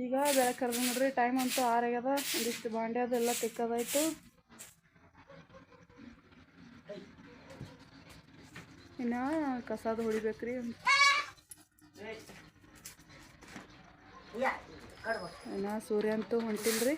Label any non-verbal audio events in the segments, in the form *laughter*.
ಈಗ ಬೆಳೆ ಕರೆದು ನೋಡ್ರಿ ಟೈಮ್ ಅಂತೂ ಆರಾಗ್ಯದ ಒಂದಿಷ್ಟು ಬಾಂಡೆ ಅದೆಲ್ಲ ತಿಕ್ಕದಾಯ್ತು. ಇನ್ನು ಕಸಾದ ಹೊಡಿಬೇಕ್ರಿ. ಇನ್ನು ಸೂರ್ಯ ಅಂತೂ ಹೊಂಟಿಲ್ರಿ.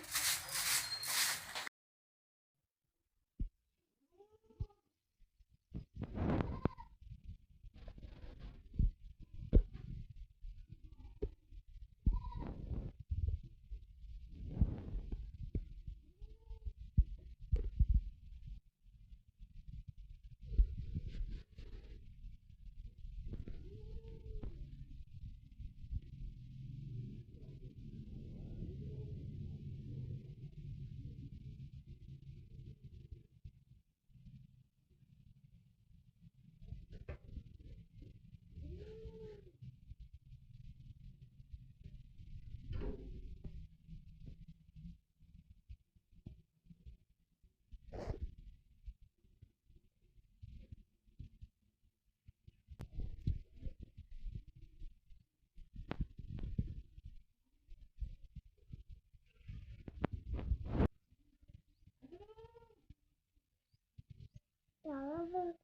love it.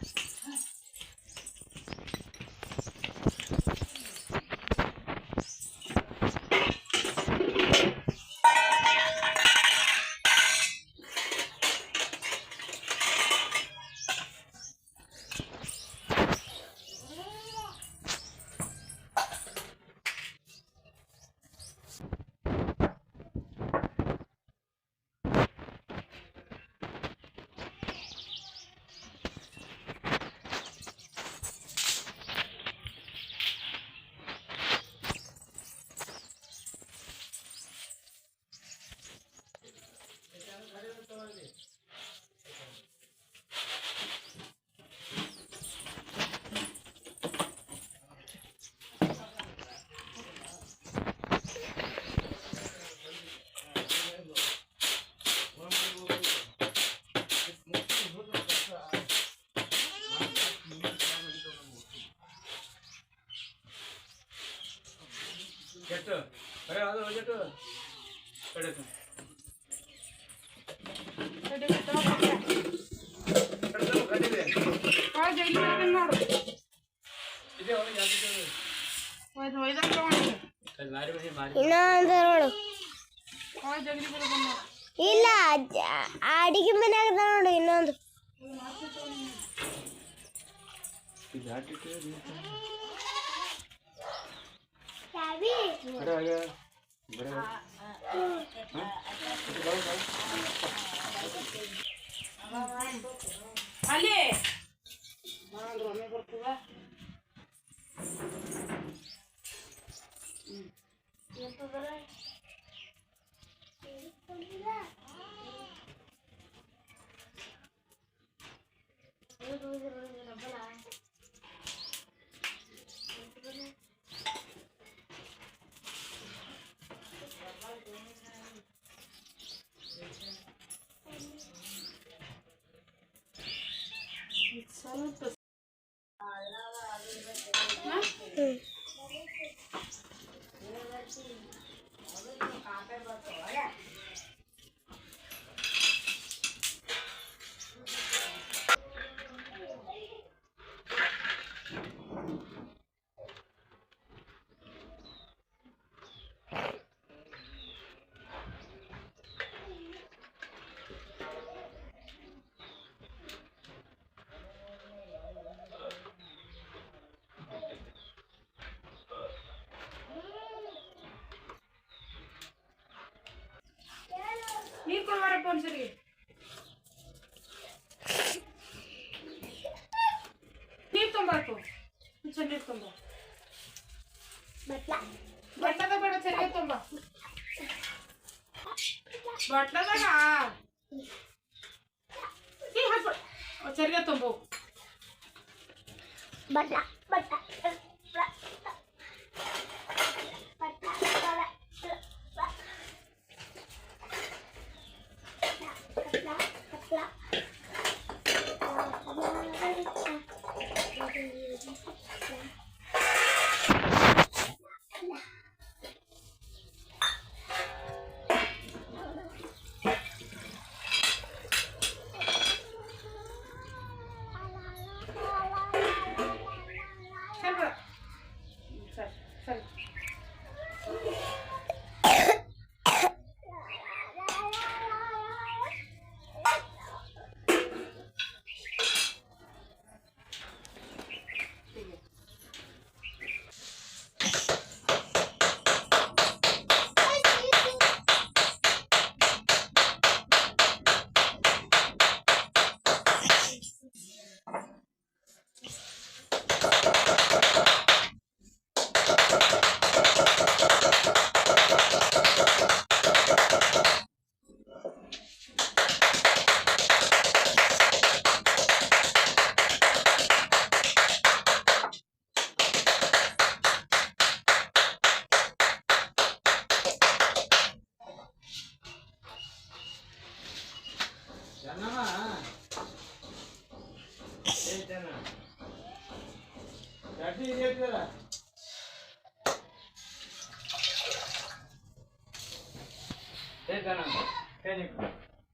ಅದು ಹೋಗಿಟ್ಟು ಕಡಿತು ಇಲ್ಲ ಅಡಿಗೆ ಮೇಲೆ ಆಗದ ನೋಡು ಇನ್ನೊಂದು ಚಾವಿ ಅಲ್ಲಿ ನಾನು ರೊಮ್ಮೆ ಬರ್ತದ ಸ್ವಲ್ಪ estamos pues ನೀರು ಕೊಡ್ಬಾರಪ್ಪ ಒಂದ್ಸರಿ ನೀರು ತೊಂಬಾಕು ನೀರು ತೊಂಬ ಬಟ್ಟದ ಬೇಡ ಚರಿಗೆ ತುಂಬ ಬಟ್ಟದಾಗ ಈ ಹಾಕ್ಬಿಡು. ಚರಿಗೆ ತುಂಬು ಬಟ್ಲ ಬಟ್ಲ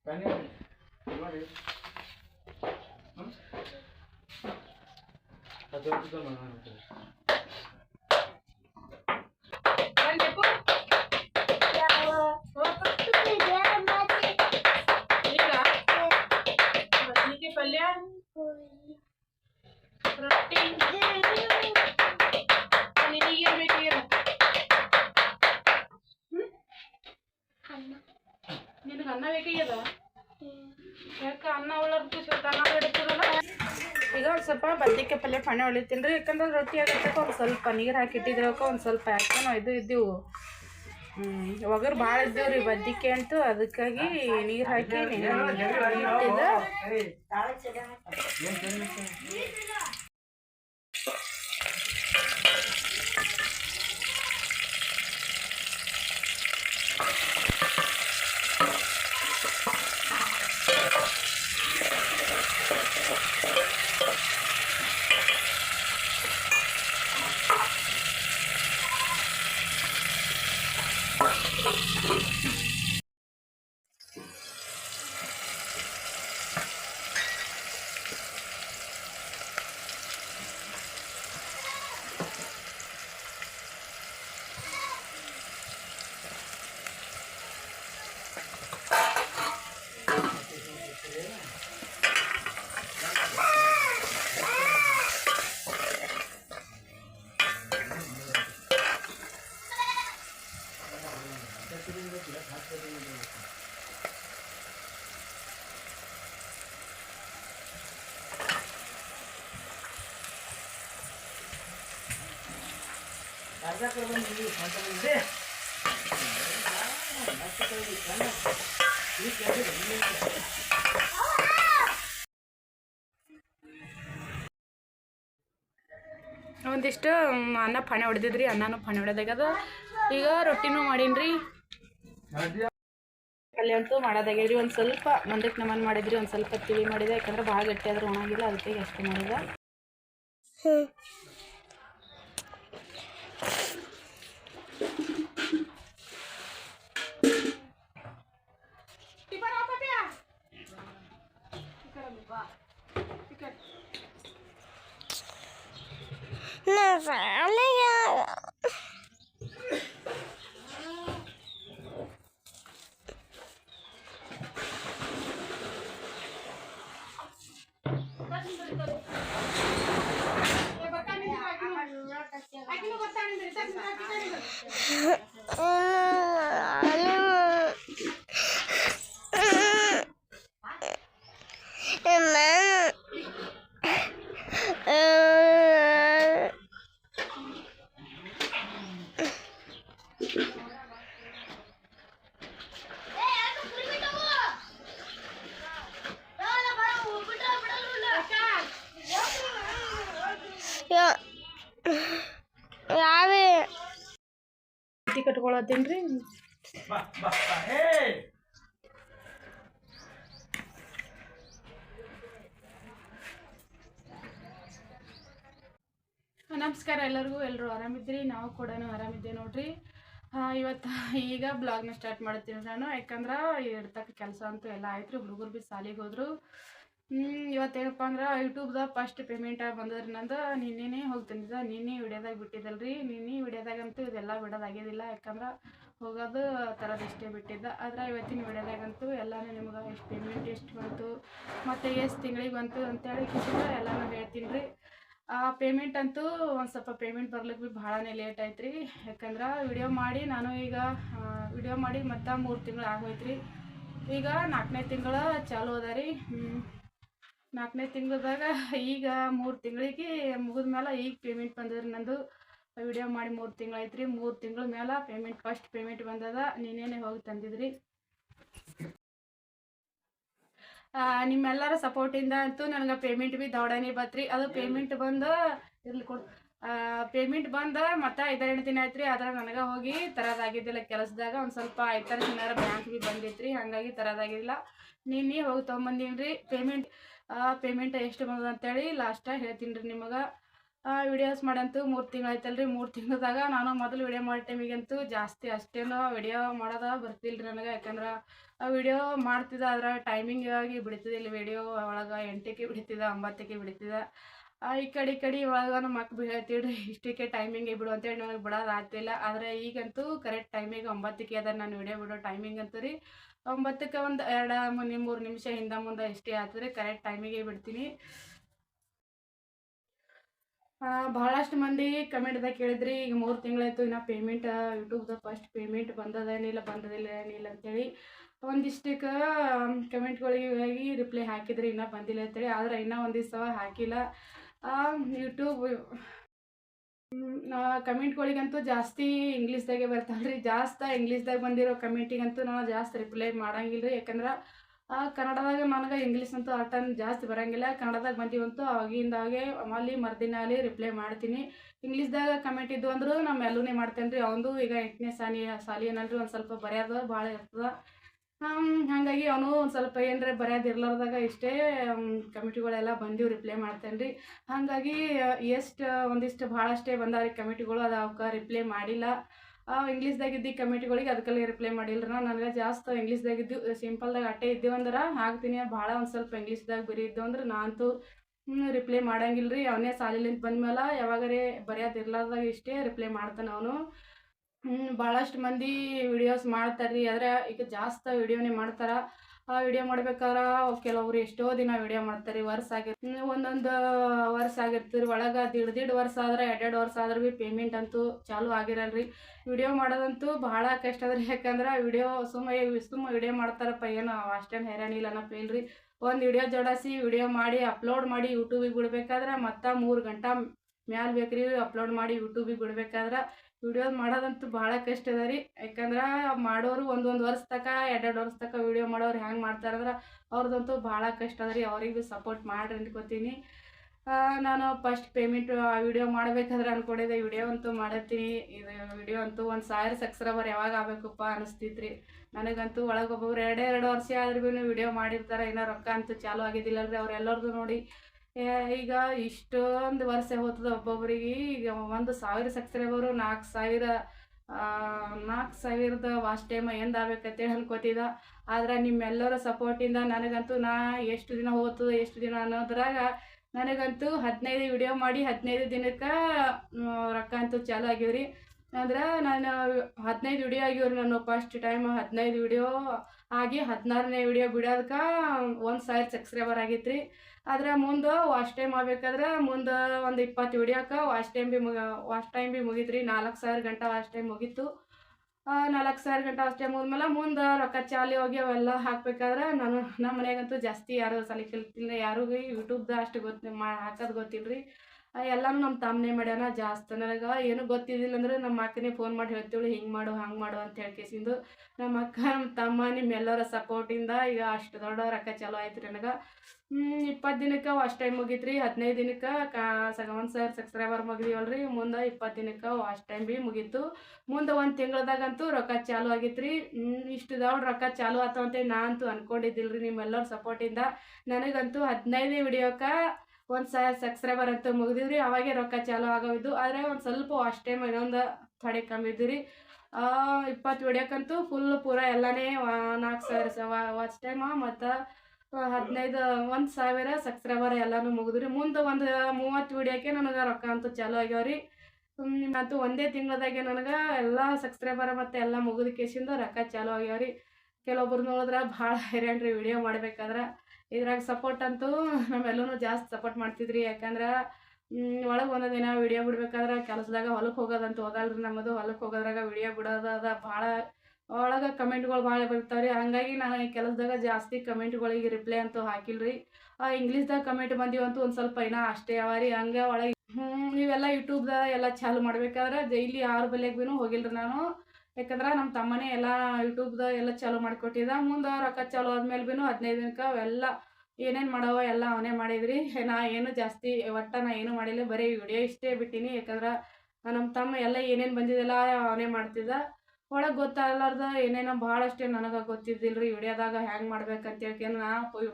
ಬನ್ನಿ ನೋಡಿ ಹ್ಮ್ ಅದು ಹೊತ್ತು ಮಾಡಿ ಈಗ ಒಂದು ಸ್ವಲ್ಪ ಬದ್ನಿಕಾಯಿ ಪಲ್ಯ ಫಣೆ ಹೊಳಿತೀನಿ ರೀ. ಯಾಕಂದ್ರೆ ರೊಟ್ಟಿ ಆಗತ್ತಕ್ಕೆ ಒಂದು ಸ್ವಲ್ಪ ನೀರು ಹಾಕಿಟ್ಟಿದ್ರಕ್ಕೆ ಒಂದು ಸ್ವಲ್ಪ ಯಾಕೇನೋ ಇದು ಇದ್ದೀವು ಒಗರು ಭಾಳ ಇದ್ದೇವು ರೀ ಬದ್ನಿಕಾಯಿ ಅಂತೂ. ಅದಕ್ಕಾಗಿ ನೀರು ಹಾಕಿ ಇಟ್ಟಿದ್ದೆ. you ಒಂದಿಷ್ಟು ಅನ್ನ ಪಣೆ ಹೊಡೆದಿದ್ರಿ ಅನ್ನನೂ ಪಣೆ ಹೊಡೆದಾಗದ ಈಗ ರೊಟ್ಟಿನೂ ಮಾಡೀನಿ ಪಲ್ಯ ಅಂತೂ ಮಾಡೋದಾಗ್ಯಾವ್ರಿ ಒಂದು ಸ್ವಲ್ಪ ಮಂದಕ್ಕೆ ನಮ್ಮನ್ನು ಮಾಡಿದ್ರಿ ಒಂದು ಸ್ವಲ್ಪ ತಿಳಿ ಮಾಡಿದೆ ಯಾಕಂದ್ರೆ ಭಾಳ ಗಟ್ಟಿ ಆದರೂ ಒಣಗಿಲ್ಲ ಅದಕ್ಕೆ ಅಷ್ಟು ಮಾಡಿದೆ. ನಾನು ああ。ಬುತ್ತಿ ಕಟ್ಕೊಳತ್ತೀನಿ ರೀ ಬಾ ಬಾ ಬಾ ಹೇ! ನಮಸ್ಕಾರ ಎಲ್ಲರಿಗೂ ಎಲ್ಲರೂ ಆರಾಮಿದ್ರಿ ನಾವು ಕೂಡ ಆರಾಮಿದ್ದೆ ನೋಡ್ರಿ. ಆ, ಇವತ್ತು ಈಗ ಬ್ಲಾಗ್ನ ಸ್ಟಾರ್ಟ್ ಮಾಡ್ತೀನಿ ನಾನು. ಯಾಕಂದ್ರೆ ಇರ್ತಕ್ಕ ಕೆಲಸ ಅಂತೂ ಎಲ್ಲ ಆಯ್ತು ರೀ ಹುಡುಗರು ಬಿ ಸಾಲಿಗೆ ಹೋದ್ರು. ಹ್ಮ್, ಹೇಳಪ್ಪ ಅಂದ್ರೆ ಯೂಟ್ಯೂಬ್ದಾಗ ಫಸ್ಟ್ ಪೇಮೆಂಟ್ ಬಂದದ್ರಿ ನಂದು. ನಿನ್ನೆನೇ ಹೋಗಿ ತಂದಿದ್ದ ನಿನ್ನೆ ವಿಡಿಯೋದಾಗ ಬಿಟ್ಟಿದ್ದಲ್ರಿ. ನಿನ್ನೆ ವಿಡಿಯೋದಾಗಂತೂ ಇದೆಲ್ಲ ಬಿಡೋದಾಗಿದ್ದಿಲ್ಲ ಯಾಕಂದ್ರೆ ಹೋಗೋದು ಇಷ್ಟೇ ಬಿಟ್ಟಿದ್ದ. ಆದ್ರೆ ಇವತ್ತಿನ ವಿಡಿಯೋದಾಗಂತೂ ಎಲ್ಲನೂ ನಿಮ್ಗೆ ಎಷ್ಟು ಪೇಮೆಂಟ್ ಎಷ್ಟು ಬಂತು ಮತ್ತು ಎಷ್ಟು ತಿಂಗಳಿಗೆ ಬಂತು ಅಂತೇಳಿ ಕಿಸಿದ ಎಲ್ಲನೂ ಹೇಳ್ತೀನಿ ರೀ ಆ ಪೇಮೆಂಟ್ ಅಂತೂ ಒಂದು ಸ್ವಲ್ಪ ಪೇಮೆಂಟ್ ಬರ್ಲಿಕ್ಕೆ ಭೀ ಭಾಳನೇ ಲೇಟ್ ಆಯ್ತು ರೀ ಯಾಕಂದ್ರೆ ವಿಡಿಯೋ ಮಾಡಿ ನಾನು ಈಗ ವಿಡಿಯೋ ಮಾಡಿ ಮತ್ತೆ ಮೂರು ತಿಂಗಳು ಆಗೋಯ್ತು ರೀ ಈಗ ನಾಲ್ಕನೇ ತಿಂಗಳು ಚಾಲು ಅದ ರೀ. ನಾಲ್ಕನೇ ತಿಂಗಳದಾಗ ಈಗ ಮೂರು ತಿಂಗಳಿಗೆ ಮುಗಿದ ಮೇಲೆ ಈಗ ಪೇಮೆಂಟ್ ಬಂದದ್ರಿ ನಂದು. ವಿಡಿಯೋ ಮಾಡಿ ಮೂರು ಆಯ್ತ್ರಿ ಮೂರು ತಿಂಗಳ ಮೇಲೆ ಪೇಮೆಂಟ್ ಫಸ್ಟ್ ಪೇಮೆಂಟ್ ಬಂದದ, ನೀನೇನೆ ಹೋಗಿ ತಂದಿದ್ರಿ. ನಿಮ್ಮೆಲ್ಲರ ಸಪೋರ್ಟಿಂದ ಅಂತೂ ನನಗೆ ಪೇಮೆಂಟ್ ಬಿ ದೌಡನೇ ಬತ್ರಿ. ಅದು ಪೇಮೆಂಟ್ ಬಂದು, ಇರ್ಲಿ ಕೊಡು. ಪೇಮೆಂಟ್ ಬಂದ ಮತ್ತೆ ಐದಾರು ದಿನ ಆಯ್ತು ರೀ ಅದ್ರ ನನಗೆ ಹೋಗಿ ತರೋದಾಗಿದ್ದಿಲ್ಲ ಕೆಲಸದಾಗ. ಒಂದು ಸ್ವಲ್ಪ ಐದಾರು ದಿನ ಬ್ಯಾಂಕ್ ಬಿ ಬಂದಿತ್ತು ರೀ ಹಾಗಾಗಿ ತರೋದಾಗಿಲ್ಲ ನೀನು ಹೋಗಿ ತೊಗೊಂಬಂದೀನಿ ರೀ ಪೇಮೆಂಟ್ ಪೇಮೆಂಟ್ ಎಷ್ಟು ಬಂದದ ಅಂತೇಳಿ ಲಾಸ್ಟಾಗಿ ಹೇಳ್ತೀನಿ ರೀ ನಿಮಗೆ. ವಿಡಿಯೋಸ್ ಮಾಡಂತೂ ಮೂರು ತಿಂಗಳು ಆಯ್ತಲ್ರಿ ಮೂರು ತಿಂಗಳದಾಗ ನಾನು ಮೊದಲು ವಿಡಿಯೋ ಮಾಡೋ ಟೈಮಿಗಂತೂ ಜಾಸ್ತಿ ಅಷ್ಟೇನೋ ವಿಡಿಯೋ ಮಾಡೋದ ಬರ್ತಿಲ್ಲ ರೀ ನನಗೆ. ಯಾಕಂದ್ರೆ ಆ ವಿಡಿಯೋ ಮಾಡ್ತಿದ್ದ ಅದರ ಟೈಮಿಂಗಾಗಿ ಬಿಡ್ತಿದ್ದಿಲ್ಲ ವಿಡಿಯೋ ಒಳಗೆ ಎಂಟಕ್ಕೆ ಬಿಡ್ತಿದ್ದ ಒಂಬತ್ತಕ್ಕೆ ಬಿಡ್ತಿದ್ದ. ಆ, ಈ ಕಡೆ ಈ ಕಡೆ ಇವಾಗ ನಮ್ಮ ಅಕ್ಕ ಇಷ್ಟಕ್ಕೆ ಟೈಮಿಂಗ್ ಬಿಡು ಅಂತೇಳಿ ನನಗೆ ಬಿಡೋದು ಆಗ್ತಿಲ್ಲ. ಆದರೆ ಈಗಂತೂ ಕರೆಕ್ಟ್ ಟೈಮಿಗೆ ಒಂಬತ್ತಕ್ಕೆ ಅದ ನಾನು ವಿಡಿಯೋ ಬಿಡೋ ಟೈಮಿಂಗ್ ಅಂತೂ ರೀ. ಒಂಬತ್ತಕ್ಕೆ ಒಂದು ಎರಡು ಮೂರು ನಿಮಿಷ ಹಿಂದೆ ಮುಂದೆ ಎಷ್ಟೇ ಆಗ್ತದೆ ಕರೆಕ್ಟ್ ಟೈಮಿಗೆ ಬಿಡ್ತೀನಿ. ಭಾಳಷ್ಟು ಮಂದಿ ಕಮೆಂಟ್ದಾಗ ಕೇಳಿದ್ರಿ, ಈಗ ಮೂರು ತಿಂಗಳಾಯ್ತು ಇನ್ನು ಪೇಮೆಂಟ್ ಯೂಟ್ಯೂಬ್ದ ಫಸ್ಟ್ ಪೇಮೆಂಟ್ ಬಂದದೇನಿಲ್ಲ, ಬಂದದಿಲ್ಲ, ಏನಿಲ್ಲ ಅಂತೇಳಿ. ಒಂದಿಷ್ಟಕ್ಕೆ ಕಮೆಂಟ್ಗಳಿಗೆ ಹೋಗಿ ರಿಪ್ಲೈ ಹಾಕಿದ್ರಿ, ಇನ್ನೂ ಬಂದಿಲ್ಲ ಅಂತೇಳಿ. ಆದ್ರೆ ಇನ್ನೂ ಒಂದಿಷ್ಟು ಹಾಕಿಲ್ಲ. ಯೂಟ್ಯೂಬ್ ಕಮೆಂಟ್ಗಳಿಗಂತೂ ಜಾಸ್ತಿ ಇಂಗ್ಲೀಷ್ದಾಗೆ ಬರ್ತಾವ್ರಿ ಜಾಸ್ತಿ ಇಂಗ್ಲೀಷ್ದಾಗ ಬಂದಿರೋ ಕಮೆಂಟಿಗಂತೂ ನಾನು ಜಾಸ್ತಿ ರಿಪ್ಲೈ ಮಾಡಂಗಿಲ್ಲ ರೀ ಯಾಕಂದ್ರೆ ಕನ್ನಡದಾಗ ನನಗೆ ಇಂಗ್ಲೀಷ್ ಅಂತೂ ಅಟನ್ ಜಾಸ್ತಿ ಬರೋಂಗಿಲ್ಲ. ಕನ್ನಡದಾಗ ಬಂದಿವಂತೂ ಆಗಿಂದಾಗೆ ಅವಾಗೆ ಅಲ್ಲಿ ಮರುದಿನ ಅಲ್ಲಿ ರಿಪ್ಲೈ ಮಾಡ್ತೀನಿ. ಇಂಗ್ಲೀಷ್ದಾಗ ಕಮೆಂಟ್ ಇದ್ದು ಅಂದರೂ ನಮ್ಮ ಎಲ್ಲೂ ಮಾಡ್ತೇನೆ ರೀ ಅವನು ಈಗ ಎಂಟನೇ ಸಾಲಿ ಸಾಲಿ ಏನಲ್ರಿ ಒಂದು ಸ್ವಲ್ಪ ಬರೆಯೋದು ಭಾಳ ಇರ್ತದೆ. ಹಾಗಾಗಿ ಅವನು ಒಂದು ಸ್ವಲ್ಪ ಏನರ ಬರೆಯೋದು ಇರ್ಲಾರ್ದಾಗ ಇಷ್ಟೇ ಕಮಿಟಿಗಳೆಲ್ಲ ಬಂದೀವಿ ರಿಪ್ಲೈ ಮಾಡ್ತೇನೆ ರೀ ಹಾಗಾಗಿ ಎಷ್ಟು ಒಂದಿಷ್ಟು ಭಾಳಷ್ಟೇ ಬಂದಾವ್ರಿ ಕಮಿಟಿಗಳು, ಅದು ಅವಕ್ಕೆ ರಿಪ್ಲೈ ಮಾಡಿಲ್ಲ. ಇಂಗ್ಲೀಷ್ದಾಗ ಇದ್ದ ಕಮಿಟಿಗಳಿಗೆ ಅದಕ್ಕೆಲ್ಲ ರಿಪ್ಲೈ ಮಾಡಿಲ್ಲ ರೀ ನನಗೆ ಜಾಸ್ತಿ ಇಂಗ್ಲೀಷ್ದಾಗ ಇದ್ದು ಸಿಂಪಲ್ದಾಗ ಅಟ್ಟೆ ಇದ್ದೀವಿ ಅಂದ್ರೆ ಹಾಕ್ತೀನಿ. ಭಾಳ ಒಂದು ಸ್ವಲ್ಪ ಇಂಗ್ಲೀಷ್ದಾಗ ಬರೀ ಇದ್ದು ಅಂದ್ರೆ ನಾನಂತೂ ರಿಪ್ಲೈ ಮಾಡಂಗಿಲ್ಲ ರೀ ಅವನೇ ಸಾಲಿಲಿಂದ ಬಂದ ಮೇಲೆ ಯಾವಾಗರೇ ಬರೆಯೋದು ಇರ್ಲಾರ್ದಾಗ ಇಷ್ಟೇ ರಿಪ್ಲೈ ಮಾಡ್ತಾನೆ ಅವನು. ಭಾಳಷ್ಟು ಮಂದಿ ವಿಡಿಯೋಸ್ ಮಾಡ್ತಾರೆ ರೀ ಆದರೆ ಈಗ ಜಾಸ್ತಿ ವಿಡಿಯೋನೇ ಮಾಡ್ತಾರೆ. ಆ ವಿಡಿಯೋ ಮಾಡ್ಬೇಕಾದ್ರೆ ಕೆಲವರು ಎಷ್ಟೋ ದಿನ ವಿಡಿಯೋ ಮಾಡ್ತಾರೆ. ವರ್ಷ ಆಗಿರ್ ಒಂದೊಂದು ವರ್ಷ ಆಗಿರ್ತೀರಿ ಒಳಗೆ ದಿಡ್ ದಿಡ್ ವರ್ಷ ಆದ್ರೆ ಎರಡೆರಡು ವರ್ಷ ಆದ್ರೆ ಭೀ ಪೇಮೆಂಟ್ ಅಂತೂ ಚಾಲು ಆಗಿರಲ್ರಿ. ವಿಡಿಯೋ ಮಾಡೋದಂತೂ ಭಾಳ ಕಷ್ಟ ಅದ್ರಿ ಯಾಕಂದ್ರೆ ವಿಡಿಯೋ ಸುಮ್ಮನೆ ಸುಮ್ಮ ವಿಡಿಯೋ ಮಾಡ್ತಾರಪ್ಪ, ಏನು ಅಷ್ಟೇನು ಹೈರಾಣಿಲ್ಲ ಅನ್ನೋ ರೀ ಒಂದು ವಿಡಿಯೋ ಜೋಡಿಸಿ ವಿಡಿಯೋ ಮಾಡಿ ಅಪ್ಲೋಡ್ ಮಾಡಿ ಯೂಟ್ಯೂಬಿಗೆ ಬಿಡ್ಬೇಕಾದ್ರೆ ಮತ್ತೆ ಮೂರು ಗಂಟೆ ಮ್ಯಾಲ ಬೇಕು ರೀ ಅಪ್ಲೋಡ್ ಮಾಡಿ ಯೂಟ್ಯೂಬಿಗೆ ಬಿಡ್ಬೇಕಾದ್ರೆ ವಿಡಿಯೋ ಮಾಡೋದಂತೂ ಭಾಳ ಕಷ್ಟ ಅದ ರೀ. ಯಾಕಂದ್ರೆ ಮಾಡೋರು ಒಂದೊಂದು ವರ್ಷ ತಕ, ಎರಡೆರಡು ವರ್ಷ ತಕ ವಿಡಿಯೋ ಮಾಡೋರು ಹೆಂಗೆ ಮಾಡ್ತಾರಂದ್ರೆ ಅವ್ರದ್ದಂತೂ ಭಾಳ ಕಷ್ಟ ಅದ ರೀ. ಅವ್ರಿಗೆ ಸಪೋರ್ಟ್ ಮಾಡ್ರಿ ಅಂದ್ಕೋತೀನಿ ನಾನು ಫಸ್ಟ್ ಪೇಮೆಂಟ್ ವಿಡಿಯೋ ಮಾಡಬೇಕಾದ್ರೆ ಅಂದ್ಕೊಂಡಿದ್ದೆ ವಿಡಿಯೋ ಅಂತೂ ಮಾಡತ್ತೀನಿ. ಇದು ವಿಡಿಯೋ ಅಂತೂ ಒಂದು ಸಾವಿರ ಸಬ್ಸ್ಕ್ರೈಬರ್ ಯಾವಾಗ ಆಗಬೇಕಪ್ಪ ರೀ. ನನಗಂತೂ ಒಳಗೆ ಒಬ್ಬೊಬ್ರು ಎರಡೇ ಎರಡು ವರ್ಷ ಆದ್ರೂ ವಿಡಿಯೋ ಮಾಡಿರ್ತಾರೆ. ಏನೋ ರೊಕ್ಕ ಅಂತೂ ಚಾಲೂ ಆಗಿದ್ದಿಲ್ಲ ರೀ ಅವ್ರೆಲ್ಲರದು ನೋಡಿ ಈಗ ಇಷ್ಟೊಂದು ವರ್ಷ ಹೋಗ್ತದೆ ಒಬ್ಬೊಬ್ಬರಿಗೆ ಈಗ ಒಂದು ಸಾವಿರ ಸಬ್ಸ್ಕ್ರೈಬರು ನಾಲ್ಕು ಸಾವಿರ ನಾಲ್ಕು ಸಾವಿರದ ವಾಸ್ಟ್ ಟೈಮ್ ಎಂದ ಅನ್ಕೋತಿದ್ದ. ಆದ್ರೆ ನಿಮ್ಮೆಲ್ಲರ ಸಪೋರ್ಟಿಂದ ನನಗಂತೂ ನಾ ಎಷ್ಟು ದಿನ ಹೋಗ್ತದೆ ಎಷ್ಟು ದಿನ ಅನ್ನೋದ್ರಾಗ ನನಗಂತೂ ಹದಿನೈದು ವಿಡಿಯೋ ಮಾಡಿ ಹದಿನೈದು ದಿನಕ್ಕೆ ರೊಕ್ಕ ಅಂತೂ ಚಾಲು ಆಗ್ಯವ್ರಿ. ಅಂದ್ರೆ ನಾನು ಹದಿನೈದು ವಿಡಿಯೋ ಆಗ್ಯವ್ರಿ ನಾನು ಫಸ್ಟ್ ಟೈಮ್ ಹದಿನೈದು ವಿಡಿಯೋ ಆಗಿ ಹದಿನಾರನೇ ವಿಡಿಯೋ ಬಿಡೋದಕ್ಕೆ ಒಂದು ಸಾವಿರ ಸಬ್ಸ್ಕ್ರೈಬರ್ ಆಗೈತೆ ರೀ ಆದ್ರೆ ಮುಂದೆ ವಾಶ್ ಟೈಮ್ ಆಗ್ಬೇಕಾದ್ರೆ ಮುಂದೆ ಒಂದು ಇಪ್ಪತ್ತು ವಿಡಿಯೋಕ್ಕೆ ವಾಶ್ ಟೈಮ್ ಬಿ ಮುಗ ವಾಚ್ ಟೈಮ್ ಮುಗೀತು ರೀ ನಾಲ್ಕು ಸಾವಿರ ಗಂಟೆ ವಾಶ್ ಟೈಮ್ ಮುಗೀತು. ನಾಲ್ಕು ಸಾವಿರ ಗಂಟೆ ವಾಶ್ ಟೈಮ್ ಮುಗಿದ್ಮೇಲೆ ಮುಂದೆ ರೊಕ್ಕ ಚಾಲಿ ಹೋಗಿ ಅವೆಲ್ಲ ಹಾಕ್ಬೇಕಾದ್ರೆ ನಾನು ನಮ್ಮ ಮನೆಗಂತೂ ಜಾಸ್ತಿ ಯಾರು ಸಲಿ ಕಲಿತಿಲ್ಲ ಯಾರಿಗೂ ಯೂಟ್ಯೂಬ್ದ ಅಷ್ಟು ಗೊತ್ತು ಮಾ, ಹಾಕೋದು ಗೊತ್ತಿಲ್ಲ ರೀ ಎಲ್ಲನೂ ನಮ್ಮ ತಮ್ಮನೇ ಮಾಡ್ಯಾನ ಜಾಸ್ತಿ. ನನಗೆ ಏನು ಗೊತ್ತಿದ್ದಿಲ್ಲ ಅಂದ್ರೆ ನಮ್ಮ ಅಕ್ಕನೇ ಫೋನ್ ಮಾಡಿ ಹೇಳ್ತೀವಿ ಹಿಂಗೆ ಮಾಡು, ಹಂಗೆ ಮಾಡು ಅಂತ ಹೇಳ್ಕೇಸಿಂದು ನಮ್ಮ ಅಕ್ಕ, ನಮ್ಮ ತಮ್ಮ, ನಿಮ್ಮೆಲ್ಲರ ಸಪೋರ್ಟಿಂದ ಈಗ ಅಷ್ಟು ದೊಡ್ಡ ರೊಕ್ಕ ಚಲೋ ಆಯ್ತು ರೀ ನನಗೆ ಇಪ್ಪತ್ತು ದಿನಕ್ಕೆ ವಾಶ್ ಟೈಮ್ ಮುಗೀತು ರೀ ಹದಿನೈದು ದಿನಕ್ಕೆ ಕಾ, ಸಗವನ್ ಸರ್ ಸಬ್ಸ್ಕ್ರೈಬರ್ ಮುಗಿದೀವಲ್ಲ ರೀ ಮುಂದೆ ಇಪ್ಪತ್ತು ದಿನಕ್ಕೆ ವಾಶ್ ಟೈಮ್ ಭೀ ಮುಗೀತು. ಮುಂದೆ ಒಂದು ತಿಂಗಳದಾಗಂತೂ ರೊಕ್ಕ ಚಾಲು ಆಗಿತ್ತು ರೀ ಇಷ್ಟು ದೊಡ್ಡ ರೊಕ್ಕ ಚಾಲು ಅಂತೇಳಿ ನಾ ಅಂತೂ ಅಂದ್ಕೊಂಡಿದ್ದಿಲ್ಲ ರೀ ನಿಮ್ಮೆಲ್ಲರ ಸಪೋರ್ಟಿಂದ ನನಗಂತೂ ಹದಿನೈದನೇ ವಿಡಿಯೋಕ್ಕೆ ಒಂದು ಸಾವಿರ ಸಬ್ಸ್ಕ್ರೈಬರ್ ಅಂತೂ ಮುಗಿದಿವ್ರಿ, ಅವಾಗೆ ರೊಕ್ಕ ಚಾಲೂ ಆಗೋದು ಆದರೆ ಒಂದು ಸ್ವಲ್ಪ ವಾಶ್ ಟೈಮ್ ಇನ್ನೊಂದು ಥೊಡೆ ಕಮ್ಮಿ ಇದ್ದು ರೀ ಇಪ್ಪತ್ತು ವಿಡಿಯೋಕ್ಕಂತೂ ಫುಲ್ ಪೂರ ಎಲ್ಲನೇ ನಾಲ್ಕು ಸಾವಿರ ವಾಚ್ ಟೈಮ ಮತ್ತು ಹದಿನೈದು, ಒಂದು ಸಾವಿರ ಸಬ್ಸ್ಕ್ರೈಬರ್ ಎಲ್ಲನೂ ಮುಗಿದ್ರಿ ಮುಂದೆ ಒಂದು ಮೂವತ್ತು ವಿಡಿಯೋಕ್ಕೆ ನನಗೆ ರೊಕ್ಕ ಅಂತೂ ಚಾಲು ಆಗ್ಯಾವ್ರಿ. ಮತ್ತು ಒಂದೇ ತಿಂಗಳದಾಗೆ ನನಗೆ ಎಲ್ಲ ಸಬ್ಸ್ಕ್ರೈಬರ್ ಮತ್ತು ಎಲ್ಲ ಮುಗಿದ ಕೇಸಿಂದ ರೊಕ್ಕ ಚಾಲು ಆಗ್ಯಾವ್ರಿ. ಕೆಲವೊಬ್ರು ನೋಡಿದ್ರೆ ಭಾಳ ಹೈರಾಣ್ರಿ ವಿಡಿಯೋ ಮಾಡ್ಬೇಕಾದ್ರೆ. ಇದ್ರಾಗ ಸಪೋರ್ಟ್ ಅಂತೂ ನಮ್ಮೆಲ್ಲನೂ ಜಾಸ್ತಿ ಸಪೋರ್ಟ್ ಮಾಡ್ತಿದ್ರಿ. ಯಾಕಂದ್ರೆ ಒಳಗೆ ಒಂದೊಂದು ದಿನ ವಿಡಿಯೋ ಬಿಡ್ಬೇಕಾದ್ರೆ ಕೆಲಸದಾಗ ಹೊಲಕ್ಕೆ ಹೋಗೋದಂತೂ ಹೋಗಲ್ರಿ ನಮ್ಮದು ಹೊಲಕ್ಕೆ ಹೋಗೋದ್ರಾಗ ವಿಡಿಯೋ ಬಿಡೋದು ಅದ. ಭಾಳ, ಒಳಗೆ ಕಮೆಂಟ್ಗಳು ಭಾಳ ಬರ್ತಾವೆ ರೀ ಹಂಗಾಗಿ ನಾನು ಈ ಕೆಲಸದಾಗ ಜಾಸ್ತಿ ಕಮೆಂಟ್ಗಳಿಗೆ ರಿಪ್ಲೈ ಅಂತೂ ಹಾಕಿಲ್ರಿ. ಇಂಗ್ಲೀಷ್ದಾಗ ಕಮೆಂಟ್ ಬಂದಿವಂತೂ ಒಂದು ಸ್ವಲ್ಪ ಏನೋ ಅಷ್ಟೇ ಅವ ರೀ ಹಂಗೆ ಒಳಗೆ ನೀವೆಲ್ಲ ಯೂಟ್ಯೂಬ್ದಾಗ ಎಲ್ಲ ಚಾಲು ಮಾಡ್ಬೇಕಾದ್ರೆ ಡೈಲಿ ಆರು ಬೆಲೆಗೆ ಭೀನು ಹೋಗಿಲ್ರಿ ನಾನು. ಯಾಕಂದ್ರೆ ನಮ್ಮ ತಮ್ಮನೇ ಎಲ್ಲ ಯೂಟ್ಯೂಬ್ದಾಗ ಎಲ್ಲ ಚಾಲೂ ಮಾಡಿಕೊಟ್ಟಿದ್ದ ಮುಂದೆ ರೊಕ್ಕ ಚಾಲು ಆದ್ಮೇಲೆ ಭೀನು ಹದಿನೈದು ದಿನಕ್ಕೆ ಅವೆಲ್ಲ ಏನೇನು ಮಾಡವ ಎಲ್ಲ ಅವನೇ ಮಾಡಿದ್ರಿ. *laughs* ನಾ ಏನು ಜಾಸ್ತಿ ಒಟ್ಟು ನಾ ಏನು ಮಾಡಿಲ್ಲ, ಬರೀ ವಿಡಿಯೋ ಇಷ್ಟೇ ಬಿಟ್ಟಿನಿ. ಯಾಕಂದ್ರೆ ನಮ್ಮ ತಮ್ಮ ಎಲ್ಲ ಏನೇನು ಬಂದಿದ್ದೆಲ್ಲ ಅವನೇ ಮಾಡ್ತಿದ್ದ. ಒಳಗೆ ಗೊತ್ತಾಗಲಾರ್ದ ಏನೇನೋ ಭಾಳಷ್ಟೇ ನನಗೆ ಗೊತ್ತಿದ್ದಿಲ್ಲ ರೀ ವಿಡಿಯೋದಾಗ ಹ್ಯಾಂಗೆ ಮಾಡ್ಬೇಕಂತ ಹೇಳ್ಕೊಂಡು ನಾ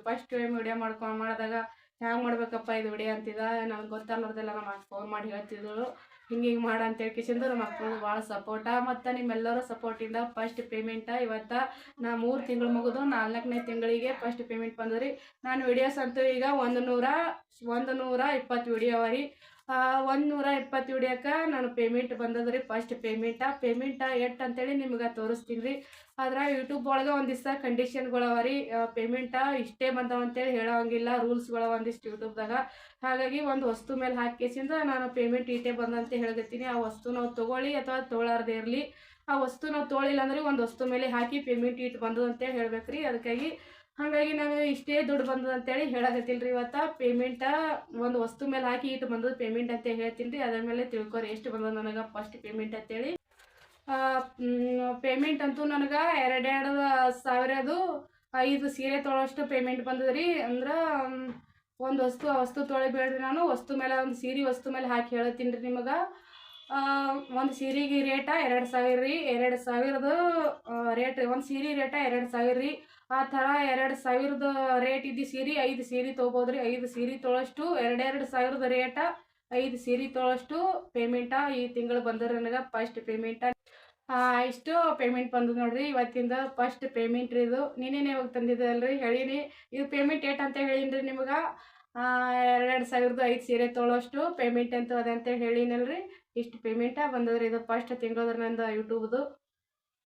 ಫಸ್ಟ್ ಟೈಮ್ ವಿಡಿಯೋ ಮಾಡ್ಕೊಂಡು ಮಾಡಿದಾಗ ಹ್ಯಾಂಗೆ ಮಾಡ್ಬೇಕಪ್ಪ ಇದು ವಿಡಿಯೋ ಅಂತಿದ್ದ ನನಗೆ ಗೊತ್ತಾಗಲಾರ್ದೆಲ್ಲ ನಮ್ಮ ಫೋನ್ ಮಾಡಿ ಹೇಳ್ತಿದ್ದಳು. ಹಿಂಗೆ ಹಿಂಗೆ ಮಾಡ ಅಂತ ಕಿಶನ್ದು ನಮ್ಮ ಮಕ್ಕಳು ಭಾಳ ಸಪೋರ್ಟ ಮತ್ತು ನಿಮ್ಮೆಲ್ಲರ ಸಪೋರ್ಟಿಂದ ಫಸ್ಟ್ ಪೇಮೆಂಟ ಇವತ್ತು ನಾ ಮೂರು ತಿಂಗಳು ಮುಗಿದು ನಾಲ್ಕನೇ ತಿಂಗಳಿಗೆ ಫಸ್ಟ್ ಪೇಮೆಂಟ್ ಬಂದದ್ರಿ. ನಾನು ವಿಡಿಯೋಸ್ ಅಂತೂ ಈಗ ಒಂದು ನೂರ ಒಂದು ನೂರ ಇಪ್ಪತ್ತು ವಿಡಿಯೋ ಅವ ರೀ. ಒಂದು ನೂರ ಇಪ್ಪತ್ತು ವಿಡಿಯೋಕ್ಕೆ ನಾನು ಪೇಮೆಂಟ್ ಬಂದದ್ರಿ ಫಸ್ಟ್ ಪೇಮೆಂಟ ಪೇಮೆಂಟ ಎಷ್ಟು ಅಂತೇಳಿ ನಿಮ್ಗೆ ತೋರಿಸ್ತೀನಿ ರೀ. ಆದ್ರೆ ಯೂಟ್ಯೂಬ್ ಒಳಗೆ ಒಂದಿಷ್ಟ ಕಂಡೀಷನ್ಗಳು ಅವ ರೀ. ಪೇಮೆಂಟ ಇಷ್ಟೇ ಬಂದವ ಅಂತೇಳಿ ರೂಲ್ಸ್ಗಳ ರೂಲ್ಸ್ಗಳು ಒಂದಿಷ್ಟು ಯೂಟ್ಯೂಬ್ದಾಗ ಹಾಗಾಗಿ ಒಂದು ವಸ್ತು ಮೇಲೆ ಹಾಕಿಸಿಂದ ನಾನು ಪೇಮೆಂಟ್ ಇಟ್ಟೇ ಬಂದಂತ ಹೇಳಕತ್ತೀನಿ ಆ ವಸ್ತು ನಾವು ತೊಗೊಳ್ಳಿ ಅಥವಾ ತೊಗೊಳಾರ್ದೇ ಇರಲಿ. ಆ ವಸ್ತು ನಾವು ತೊಗೊಳಿಲ್ಲ ಅಂದ್ರೆ ಒಂದು ವಸ್ತು ಮೇಲೆ ಹಾಕಿ ಪೇಮೆಂಟ್ ಇಟ್ಟು ಬಂದದ ಅಂತೇಳಿ ಹೇಳ್ಬೇಕು ರೀ. ಅದಕ್ಕಾಗಿ ಹಾಗಾಗಿ ನಾನು ಇಷ್ಟೇ ದುಡ್ಡು ಬಂದದ ಅಂತೇಳಿ ಹೇಳಕತ್ತಿಲ್ಲ ರೀ ಇವತ್ತು. ಪೇಮೆಂಟ ಒಂದು ವಸ್ತು ಮೇಲೆ ಹಾಕಿ ಇಟ್ಟು ಬಂದದ ಪೇಮೆಂಟ್ ಅಂತ ಹೇಳ್ತೀನಿ ರೀ. ಅದ್ರ ಮೇಲೆ ತಿಳ್ಕೊರಿ ಎಷ್ಟು ಬಂದದ ನನಗೆ? ಫಸ್ಟ್ ಪೇಮೆಂಟ್ ಅಂತೇಳಿ. ಪೇಮೆಂಟ್ ಅಂತೂ ನನಗೆ ಎರಡೆರಡು ಸಾವಿರದು ಐದು ಸೀರೆ ತೊಳೋಷ್ಟು ಪೇಮೆಂಟ್ ಬಂದದ್ರಿ. ಅಂದ್ರೆ ಒಂದು ವಸ್ತು ವಸ್ತು ತೊಳಿಬೇಡ್ರಿ ನಾನು. ವಸ್ತು ಮೇಲೆ ಒಂದು ಸೀರೆ ವಸ್ತು ಮೇಲೆ ಹಾಕಿ ಹೇಳತ್ತೀನಿ ರೀ ನಿಮಗೆ ಒಂದು ಸೀರೆಗೆ ರೇಟ ಎರಡು ಸಾವಿರ ರೀ. ಎರಡು ಸಾವಿರದ ರೇಟ್ ಒಂದು ಸೀರೆ ರೇಟ ಎರಡು ಸಾವಿರ ರೀ. ಆ ಥರ ಎರಡು ಸಾವಿರದ ರೇಟ್ ಇದ್ದು ಸೀರೆ ಐದು ಸೀರೆ ತೊಗೋಬೋದ್ರಿ. ಐದು ಸೀರೆ ತೊಳಷ್ಟು ಎರಡೆರಡು ಸಾವಿರದ ರೇಟ ಐದು ಸೀರೆ ತೊಳಷ್ಟು ಪೇಮೆಂಟ ಈ ತಿಂಗಳು ಬಂದ್ರೆ ನನಗೆ ಫಸ್ಟ್ ಪೇಮೆಂಟ ಇಷ್ಟು ಪೇಮೆಂಟ್ ಬಂದದ ನೋಡ್ರಿ, ಇವತ್ತಿಂದ ಫಸ್ಟ್ ಪೇಮೆಂಟ್ ರೀ ಇದು. ನೀನೇನು ಇವಾಗ ತಂದಿದ್ದಲ್ರಿ ಹೇಳೀನಿ. ಇದು ಪೇಮೆಂಟ್ ಏಟ್ ಅಂತ ಹೇಳೀನಿ ರೀ ನಿಮ್ಗೆ ಎರಡು ಸಾವಿರದ ಐದು ಸೀರೆ ತೊಳೋಷ್ಟು ಪೇಮೆಂಟ್ ಅಂತ ಅದೇ ಅಂತ ಹೇಳಿನಲ್ರಿ. ಇಷ್ಟು ಪೇಮೆಂಟ ಬಂದದ್ರಿ ಇದು ಫಸ್ಟ್ ತಿಂಗಳದ್ರ ನಂದು ಯೂಟ್ಯೂಬ್ದು